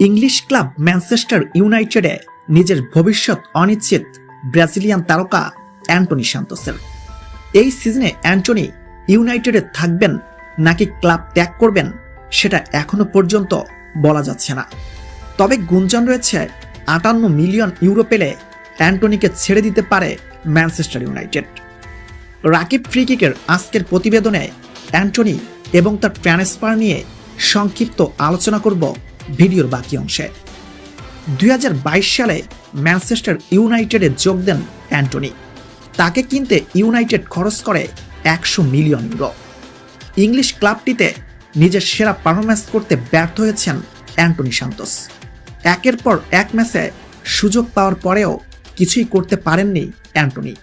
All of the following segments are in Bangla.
ইংলিশ ক্লাব ম্যানচেস্টার ইউনাইটেডে নিজের ভবিষ্যৎ অনিশ্চিত ব্রাজিলিয়ান তারকা অ্যান্টনি সান্তোসের। এই সিজনে অ্যান্টনি ইউনাইটেডে থাকবেন নাকি ক্লাব ত্যাগ করবেন সেটা এখনও পর্যন্ত বলা যাচ্ছে না। তবে গুঞ্জন রয়েছে আটান্ন মিলিয়ন ইউরো পেলে অ্যান্টনিকে ছেড়ে দিতে পারে ম্যানচেস্টার ইউনাইটেড। রাকিব ফ্রিকিকের আজকের প্রতিবেদনে অ্যান্টনি এবং তার ট্রান্সফার নিয়ে সংক্ষিপ্ত আলোচনা করব ভিডিওর বাকি অংশে। দুই হাজার বাইশ সালে ম্যানচেস্টার ইউনাইটেডে যোগ দেন অ্যান্টনি। তাকে কিনতে ইউনাইটেড খরচ করে একশো মিলিয়ন ইউরো। ইংলিশ ক্লাবটিতে নিজের সেরা পারফরম্যান্স করতে ব্যর্থ হয়েছেন অ্যান্টনি সান্তোস। একের পর এক ম্যাচে সুযোগ পাওয়ার পরেও কিছুই করতে পারেননি অ্যান্টনি।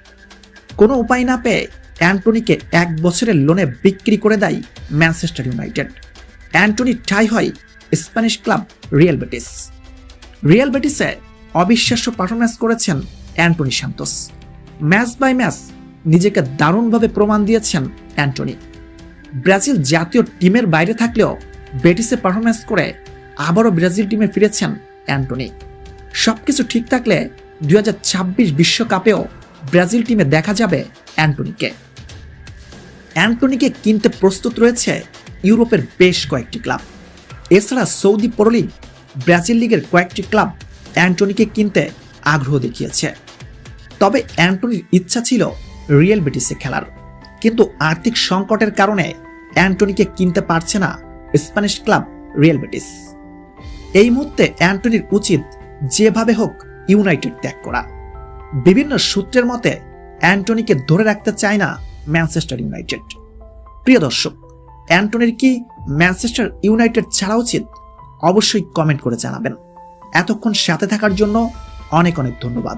কোনো উপায় না পেয়ে অ্যান্টনিকে এক বছরের লোনে বিক্রি করে দেয় ম্যানচেস্টার ইউনাইটেড। অ্যান্টনি ঠাই হয় Spanish club Real Betis. Real বেটিসে অবিশ্বাস্য পারফরম্যান্স করেছেন Antony Santos match by match নিজেকে দারুণভাবে প্রমাণ দিয়েছেন অ্যান্টনি। ব্রাজিল জাতীয় টিমের বাইরে থাকলেও বেটিসে পারফরম্যান্স করে আবারও ব্রাজিল টিমে ফিরেছেন অ্যান্টনি। সবকিছু ঠিক থাকলে দুই বিশ্বকাপেও ব্রাজিল টিমে দেখা যাবে অ্যান্টনিকে। অ্যান্টনিকে কিনতে প্রস্তুত রয়েছে ইউরোপের বেশ কয়েকটি ক্লাব। এছাড়া সৌদি প্রলিগ ব্রাজিল লিগের কয়েকটি ক্লাব অ্যান্টনিকে কিনতে আগ্রহ দেখিয়েছে। তবে অ্যান্টনির ইচ্ছা ছিল রিয়েল বেটিসে খেলার। কিন্তু আর্থিক সংকটের কারণে অ্যান্টনিকে কিনতে পারছে না স্প্যানিশ ক্লাব রিয়েল বেটিস। এই মুহূর্তে অ্যান্টনির উচিত যেভাবে হোক ইউনাইটেড ত্যাগ করা। বিভিন্ন সূত্রের মতে, অ্যান্টনিকে ধরে রাখতে চায় না ম্যানচেস্টার ইউনাইটেড। প্রিয় দর্শক অ্যান্টনির কি ম্যানচেস্টার ইউনাইটেড ছাড়া উচিত অবশ্যই কমেন্ট করে জানাবেন। এতক্ষণ সাথে থাকার জন্য অনেক অনেক ধন্যবাদ।